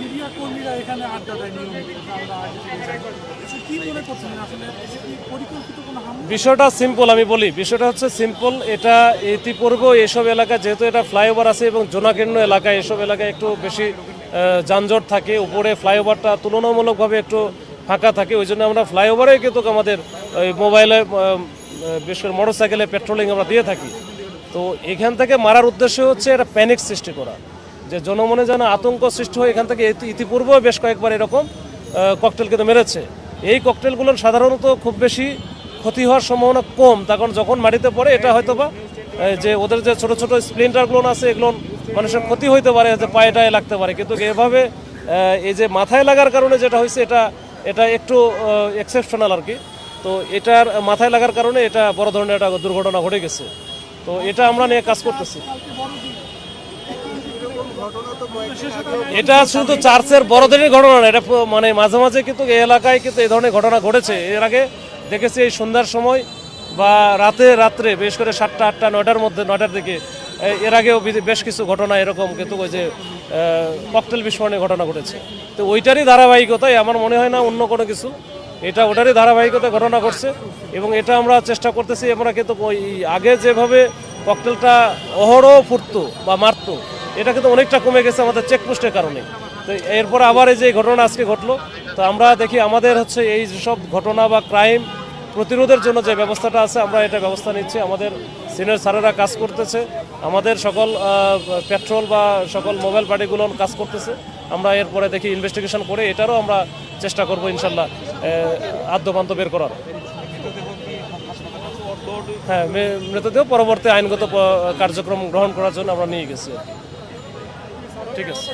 Media কর্মীরা এখানে আড্ডা দেয় পরিকল্পিত বিষয়টা সিম্পল আমি বলি। বিষয়টা হচ্ছে সিম্পল এটা ইতিপূর্বে এসব এলাকা, যেহেতু এটা ফ্লাইওভার আছে এবং জোনাকীর্ণ এলাকায় এসব এলাকায় একটু বেশি যানজট থাকে। উপরে ফ্লাইওভারটা তুলনামূলকভাবে একটু ফাঁকা থাকে। ওই জন্য আমরা ফ্লাইওভারে কিন্তু আমাদের মোবাইলে বিশেষ করে মোটর সাইকেলে পেট্রোলিং আমরা দিয়ে থাকি। তো এখান থেকে মারার উদ্দেশ্য হচ্ছে এটা প্যানিক সৃষ্টি করা। যে জনমনে যেন আতঙ্ক সৃষ্টি হয় এখান থেকে ইতি- ইতিপূর্বেও বেশ কয়েকবার এরকম ককটেল কিন্তু মেরেছে। এই ককটেলগুলোর সাধারণত খুব বেশি ক্ষতি হওয়ার সম্ভাবনা কম। তখন যখন মাটিতে পড়ে, এটা হয়তো বা যে ওদের যে ছোট ছোট স্প্লিন্টারগুলো আছে, এগুলো মানুষের ক্ষতি হইতে পারে, যে পায়ে টায়ে লাগতে পারে। কিন্তু এভাবে এই যে মাথায় লাগার কারণে যেটা হয়েছে, এটা এটা একটু এক্সেপশনাল আর কি। তো এটার মাথায় লাগার কারণে এটা বড় ধরনের একটা দুর্ঘটনা ঘটে গেছে। তো এটা আমরা নিয়ে কাজ করতেছি। এটা শুধু চার্চের বড়দের ঘটনা এটা মানে মাঝে মাঝে কিন্তু এই এলাকায় কিন্তু এই ধরনের ঘটনা ঘটেছে। এর আগে দেখেছি এই সন্ধ্যার সময় বা রাতে রাত্রে, বেশ করে সাতটা, আটটা, নয়টার মধ্যে, নয়টার দিকে এর আগেও বেশ কিছু ঘটনা এরকম কিন্তু ওই যে ককটেল বিস্ফোরণের ঘটনা ঘটেছে। তো ওইটারই ধারাবাহিকতায় আমার মনে হয় না অন্য কোনো কিছু, এটা ওটারই ধারাবাহিকতায় ঘটনা ঘটছে এবং এটা আমরা চেষ্টা করতেছি, আমরা কিন্তু ওই আগে যেভাবে ককটেলটা অহরহ ফুটতো বা মারতো এটা কিন্তু অনেকটা কমে গেছে আমাদের চেকপোস্টের কারণে। তো এরপর আবার এই যে ঘটনা আজকে ঘটলো, তো আমরা দেখি আমাদের হচ্ছে এই সব ঘটনা বা ক্রাইম প্রতিরোধের জন্য যে ব্যবস্থাটা আছে, আমরা এটা ব্যবস্থা নিচ্ছি। আমাদের সিনিয়র স্যারেরা কাজ করতেছে। আমাদের সকল পেট্রোল বা সকল মোবাইল পার্টিগুলো কাজ করতেছে। আমরা এরপরে দেখি ইনভেস্টিগেশন করে এটারও আমরা চেষ্টা করব ইনশাল্লাহ আদ্যপান্ত বের করার। হ্যাঁ মৃতদেহ পরবর্তী আইনগত কার্যক্রম গ্রহণ করার জন্য আমরা নিয়ে গেছি। ঠিক আছে